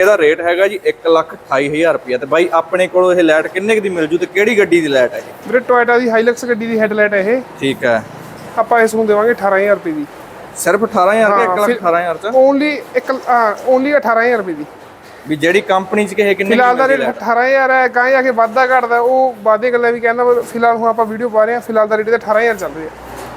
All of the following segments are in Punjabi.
ਇਹਦਾ ਰੇਟ ਹੈਗਾ ਜੀ 128000 ਰੁਪਏ ਤੇ ਬਾਈ ਆਪਣੇ ਕੋਲ ਇਹ ਲਾਈਟ ਕਿੰਨੇ ਕੁ ਦੀ ਮਿਲ ਜੂ ਤੇ ਕਿਹੜੀ ਗੱਡੀ ਦੀ ਲਾਈਟ ਹੈ ਜੀ ਵੀਰੇ ਟੋਇਟਾ ਦੀ ਹਾਈਲੈਕਸ ਗੱਡੀ ਦੀ ਹੈਡਲਾਈਟ ਹੈ ਇਹ। ਠੀਕ ਹੈ। ਆਪਾਂ ਇਸ ਨੂੰ ਦੇਵਾਂਗੇ 18000 ਰੁਪਏ ਦੀ। ਸਿਰਫ 18000 ਹਾਂ, ਕਿ 1 ਲੱਖ ਫਿਰ- 18000 ਚ? ਓਨਲੀ ਇੱਕ ਓਨਲੀ 18000 ਰੁਪਏ ਦੀ। ਵੀ ਜਿਹੜੀ ਕੰਪਨੀ ਚ ਕਹੇ ਕਿੰਨੇ ਫਿਲਹਾਲ ਦਾ ਰੇਟ ਲਾਈਟ 18000 ਹੈ ਗਾਂ ਜਾ ਕੇ ਵਾਧਾ ਘਟਦਾ ਉਹ ਵਾਧੇ ਗੱਲਾਂ ਵੀ ਕਹਿੰਦਾ ਫਿਲਹਾਲ ਹੁਣ ਆਪਾਂ ਵੀਡੀਓ ਪਾ ਰਹੇ ਹਾਂ ਫਿਲਹਾਲ ਦਾ ਰੇਟ ਤਾਂ 18000 ਚੱਲ ਰਿਹਾ।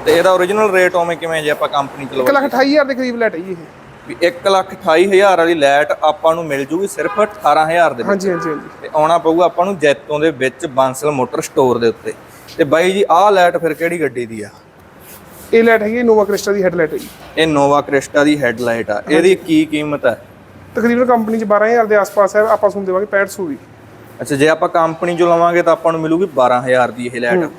ਤੇ ਇਹਦਾ origignal ਰੇਟ ਉਵੇਂ ਕਿਵੇਂ ਜੇ ਆਪਾਂ ਕੰਪਨੀ ਚ 1 ਲਵਾਈਏ ਲੱਖ 28000 ਦੇ ਕਰੀਬ ਲੈਟ ਹੈ ਜੀ ਇਹ। ਵੀ 1 ਲੱਖ 28000 ਵਾਲੀ ਲਾਈਟ ਆਪਾਂ ਨੂੰ ਮਿਲ ਜੂਗੀ ਸਿਰਫ 18000 ਦੇ ਵਿੱਚ। ਹਾਂਜੀ ਹਾਂਜੀ ਹਾਂਜੀ। ਤੇ ਆਉਣਾ ਪਊਗਾ ਆਪਾਂ ਨੂੰ ਜੈਤੋਂ ਦੇ ਵਿੱਚ ਬਾਂਸਲ ਮੋਟਰ ਸਟੋਰ ਦੇ ਉੱਤੇ। ਤੇ ਬਾਈ ਜੀ ਆਹ ਲਾਈਟ ਫਿਰ ਕਿਹੜੀ ਗੱਡੀ ਦੀ ਆ? ਇਹ ਲਾਈਟ ਹੈਗੀ ਨੋਵਾ ਕ੍ਰਿਸਟਾ ਦੀ ਹੈਡਲਾਈਟ ਹੈ ਜੀ। ਇਹ ਨੋਵਾ ਕ੍ਰਿਸਟਾ ਦੀ ਹੈਡਲਾਈਟ ਆ। ਇਹਦੀ ਕੀ ਕੀਮਤ ਹੈ ਤਕਰੀਬਨ ਕੰਪਨੀ ਚ 12000 ਦੇ ਆਸ-ਪਾਸ ਹੈ ਆਪਾਂ ਨੂੰ ਦੇਵਾਂਗੇ 6500 ਦੀ। ਅੱਛਾ ਜੇ ਆਪਾਂ ਕੰਪਨੀ ਚੋਂ ਲਵਾਂਗੇ ਤਾਂ ਆਪਾਂ ਨੂੰ ਮਿਲੂਗੀ 12000 ਦੀ ਇਹ ਲਾਈਟ।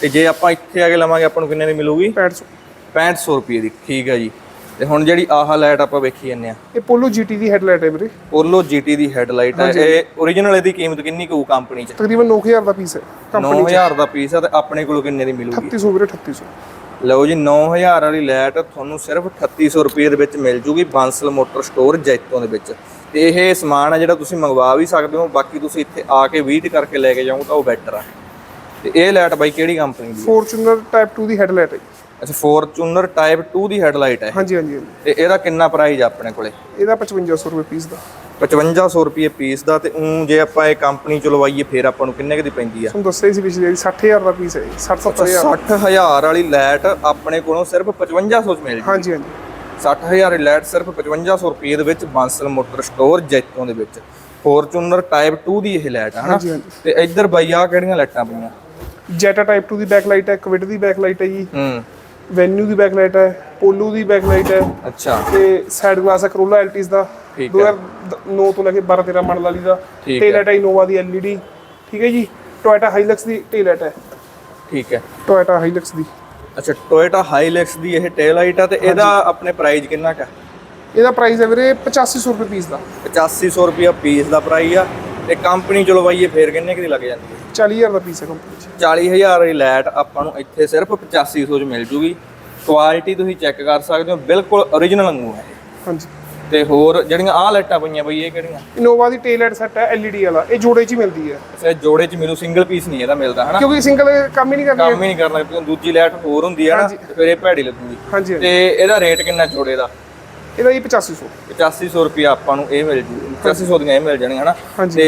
ਤੇ ਜੇ ਆਪਾਂ ਇੱਥੇ ਆ ਕੇ ਲਵਾਂਗੇ ਆਪਾਂ ਨੂੰ ਕਿੰਨੇ ਦੀ ਮਿਲੂਗੀ? 6500 6500 ਰੁਪਏ ਦੀ ਠੀਕ ਹੈ ਜੀ। ਤੇ ਹੁਣ ਜਿਹੜੀ ਆਹ ਲਾਈਟ ਆਪਾਂ ਵੇਖੀ ਜਾਂਦੇ ਆ। ਇਹ ਪੋਲੋ GT ਦੀ ਹੈਡਲਾਈਟ ਹੈ ਵੀਰੇ। ਪੋਲੋ GT ਦੀ ਹੈਡਲਾਈਟ ਹੈ ਇਹ origignal ਇਹਦੀ ਕੀਮਤ ਕਿੰਨੀ ਕੂ ਕੰਪਨੀ ਚ? ਤਕਰੀਬਨ 9000 ਦਾ ਪੀਸ ਹੈ ਕੰਪਨੀ 9000 ਦਾ ਪੀਸ ਆ ਤੇ ਆਪਣੇ ਕੋਲ ਕਿੰਨੇ ਦੀ ਮਿਲੂਗੀ? 3800 ਵੀਰੇ 3800 ਲਓ ਜੀ 9000 ਵਾਲੀ ਲਾਈਟ ਤੁਹਾਨੂੰ ਸਿਰਫ 3800 ਰੁਪਏ ਦੇ ਵਿੱਚ ਮਿਲ ਜੂਗੀ ਬਾਂਸਲ ਮੋਟਰ ਸਟੋਰ ਜੈਤੋਂ ਦੇ ਵਿੱਚ। ਤੇ ਇਹ ਸਮਾਨ ਆ ਜਿਹੜਾ ਤੁਸੀਂ ਮੰਗਵਾ ਵੀ ਸਕਦੇ ਹੋ ਬਾਕੀ ਤੁਸੀਂ ਇੱਥੇ ਆ ਕੇ ਵਿਜ਼ਿਟ ਕਰਕੇ ਲੈ ਕੇ ਜਾਓ ਤਾਂ ਉਹ ਬੈਟਰ ਆ। ਤੇ ਇਹ ਲਾਈਟ ਬਾਈ ਕਿਹੜੀ ਕੰਪਨੀ ਦੀ ਹੈ ਫੋਰਚੂਨਰ ਟਾਈਪ 2 ਦੀ ਹੈਡਲਾਈਟ ਹੈ। ਅੱਛਾ ਫੋਰਚੂਨਰ ਟਾਈਪ 2 ਦੀ ਹੈਡਲਾਈਟ ਹੈ ਹਾਂਜੀ ਹਾਂਜੀ ਹਾਂਜੀ। ਤੇ ਇਹਦਾ ਕਿੰਨਾ ਪ੍ਰਾਈਸ ਆ ਆਪਣੇ ਕੋਲੇ? ਇਹਦਾ 5500 ਰੁਪਏ ਪੀਸ ਦਾ। 5500 ਰੁਪਏ ਪੀਸ ਦਾ ਤੇ ਉਂ ਜੇ ਆਪਾਂ ਇਹ ਕੰਪਨੀ ਚ ਲਵਾਈਏ ਫਿਰ ਆਪਾਂ ਨੂੰ ਕਿੰਨੇ ਕੁ ਦੀ ਪੈਂਦੀ ਆ? ਤੁਹਾਨੂੰ ਦੱਸਿਆ ਹੀ ਸੀ ਪਿਛਲੇ ਵਾਰੀ 60000 ਦਾ ਪੀਸ ਹੈ 60 70000 60000 ਵਾਲੀ ਲਾਈਟ ਆਪਣੇ ਕੋਲੋਂ ਸਿਰਫ 5500 ਚ ਮਿਲ ਜੂ ਹਾਂਜੀ। ਹਾਂਜੀ 60000 ਦੀ ਲਾਈਟ ਸਿਰਫ 5500 ਰੁਪਏ ਦੇ ਵਿੱਚ ਬਾਂਸਲ ਮੋਟਰ ਸਟੋਰ ਜੈਤੋਂ ਦੇ ਵਿੱਚ। ਫੋਰਚੂਨਰ ਟਾਈਪ 2 ਦੀ ਇਹ ਲਾਈਟ ਆ ਹਨਾ? ਹਾਂਜੀ ਹਾਂਜੀ। ਤੇ ਇੱਧਰ ਬਾਈ ਆ ਕਿਹੜੀਆਂ ਲਾਈਟਾਂ ਪਈਆਂ ਜੈਟਾ ਟਾਈਪ 2 ਦੀ ਬੈਕ ਲਾਈਟ ਹੈ ਕਵਿਡ ਦੀ ਬੈਕ ਲਾਈਟ ਹੈ ਜੀ। ਹੂੰ। ਵੈਨਿਊ ਦੀ ਬੈਕ ਲਾਈਟ ਹੈ ਪੋਲੋ ਦੀ ਬੈਕ ਲਾਈਟ ਹੈ ਅੱਛਾ। ਤੇ ਸਾਈਡ ਗਲਾਸ ਹੈ ਕਰੋਲਾ ਐਲਟੀਸ ਦਾ। ਠੀਕ 2009 ਤੋਂ ਲੈ ਕੇ 12 13 ਮਾਡਲ ਵਾਲੀ ਦਾ। ਟੇਲ ਲਾਈਟ ਹੈ ਇਨੋਵਾ ਦੀ ਐਲਈਡੀ ਠੀਕ ਹੈ ਜੀ? ਟੋਇਟਾ ਹਾਈਲਕਸ ਦੀ ਟੇਲ ਲਾਈਟ ਹੈ। ਠੀਕ ਹੈ। ਟੋਇਟਾ ਹਾਈਲਕਸ ਦੀ। ਅੱਛਾ ਟੋਇਟਾ ਹਾਈਲੈਕਸ ਦੀ ਇਹ ਟੇਲ ਲਾਈਟ ਆ ਤੇ ਇਹਦਾ ਆਪਣੇ ਪ੍ਰਾਈਸ ਕਿੰਨਾ ਕਾ ਇਹਦਾ ਪ੍ਰਾਈਸ ਹੈ ਵੀਰੇ 8500 ਰੁਪਏ ਪੀਸ ਦਾ। 8500 ਰੁਪਿਆ ਪੀਸ ਦਾ ਪ੍ਰਾਈਸ ਆ ਤੇ ਕੰਪਨੀ ਚ ਲਵਾਈਏ ਫੇਰ ਕਿੰਨੇ ਕੁ ਦੀ ਲੱਗ ਜਾਂਦੀ ਹੈ? 40000 ਦਾ ਪੀਸ ਹੈ ਕੰਪਨੀ ਚ। 40000 ਦੀ ਲਾਈਟ ਆਪਾਂ ਨੂੰ ਇੱਥੇ ਸਿਰਫ 8500 ਚ ਮਿਲ ਜੂਗੀ। ਕੁਆਲਿਟੀ ਤੁਸੀਂ ਚੈੱਕ ਕਰ ਸਕਦੇ ਹੋ ਬਿਲਕੁਲ origignal ਵਾਂਗੂ ਹੈ। ਹਾਂਜੀ। ਤੇ ਹੋਰ ਜਿਹੜੀਆਂ ਆਹ ਲਾਈਟਾਂ ਪਈਆਂ ਬਈ ਇਹ ਕਿਹੜੀਆਂ? ਇਨੋਵਾ ਦੀ ਟੇਲ ਲਾਈਟ ਸੈੱਟ ਹੈ ਐਲਈਡੀ ਵਾਲਾ ਇਹ ਜੋੜੇ 'ਚ ਹੀ ਮਿਲਦੀ ਹੈ। ਫਿਰ ਜੋੜੇ ਚ ਮਿਲੂ ਸਿੰਗਲ ਪੀਸ ਨਹੀਂ ਇਹਦਾ ਮਿਲਦਾ ਹਨਾ? ਕਿਉਂਕਿ ਸਿੰਗਲ ਕੰਮ ਹੀ ਨਹੀਂ ਕਰਦੀ ਕੰਮ ਹੀ ਨਹੀਂ ਕਰਨਾ ਕਿਉਂਕਿ ਦੂਜੀ ਲਾਈਟ ਹੋਰ ਹੁੰਦੀ ਹੈ ਨਾ ਫਿਰ ਇਹ ਭੈੜੀ ਲੱਗੂਗੀ। ਤੇ ਇਹਦਾ ਰੇਟ ਕਿੰਨਾ ਜੋੜੇ ਦਾ? ਇਹਦਾ ਜੀ 8500 8500 ਰੁਪਏ ਆਪਾਂ ਨੂੰ ਇਹ ਮਿਲ ਜੂ। 8500 ਦੀਆਂ ਇਹ ਮਿਲ ਜਾਣੀਆਂ ਹਨਾ। ਤੇ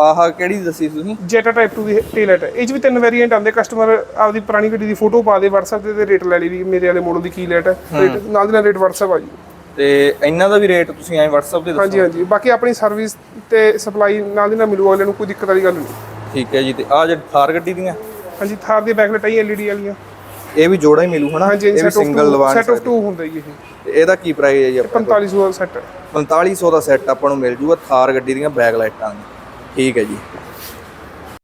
ਆਹ ਕਿਹੜੀ ਦੱਸੀ ਤੁਸੀਂ? ਜੈਟਾ ਟਾਈਪ 2 ਦੀ ਟੇਲ ਲਾਈਟ ਇਹ 'ਚ ਵੀ ਤਿੰਨ ਵੇਰੀਐਂਟ ਆਉਂਦੇ। ਕਸਟਮਰ ਆਪਦੀ ਪੁਰਾਣੀ ਗੱਡੀ ਦੀ ਫੋਟੋ ਪਾ ਦੇ WhatsApp ਤੇ ਤੇ ਰੇਟ ਲੈ ਲਈ ਵੀ ਮੇਰੇ ਵਾਲੇ ਮਾਡਲ ਦੀ ਕੀ ਰੇਟ ਹੈ। ਨਾਲ ਦੀ ਨਾਲ ਰੇਟ WhatsApp ਆ ਜੀ। ਤੇ ਇਹਨਾਂ ਦਾ ਵੀ ਰੇਟ ਤੁਸੀਂ ਐਂ WhatsApp ਤੇ ਦੱਸੋ। ਹਾਂਜੀ ਹਾਂਜੀ। ਬਾਕੀ ਆਪਣੀ ਸਰਵਿਸ ਤੇ ਸਪਲਾਈ ਨਾਲ ਦੀ ਨਾਲ ਮਿਲੂ ਅਗਲੇ ਨੂੰ ਕੋਈ ਦਿੱਕਤ ਵਾਲੀ ਗੱਲ ਨਹੀਂ। ਠੀਕ ਹੈ ਜੀ ਤੇ ਆਹ ਜਿਹੜੀ ਥਾਰ ਗੱਡੀ ਦੀਆਂ? ਹਾਂਜੀ ਥਾਰ ਦੀ ਬੈਕਲਾਈਟ ਆਈ ਐਲਈਡੀ ਵਾਲੀਆਂ। ਇਹ ਵੀ ਜੋੜਾ ਹੀ ਮਿਲੂ ਹਨਾ? ਇਹ ਵੀ ਸਿੰਗਲ ਲਵਾ ਸੈਟ ਆਫ 2 ਹੁੰਦਾ ਜੀ ਇਹ। ਇਹਦਾ ਕੀ ਪ੍ਰਾਈਸ ਹੈ ਜੀ ਆਪਾਂ 4500 ਦਾ ਸੈਟ ਹੈ। 4500 ਦਾ ਸੈੱਟ ਆਪਾਂ ਨੂੰ ਮਿਲ ਜੂਗਾ ਥਾਰ ਗੱਡੀ ਦੀਆਂ ਬੈਕ ਲਾਈਟਾਂ ਠੀਕ ਹੈ ਜੀ।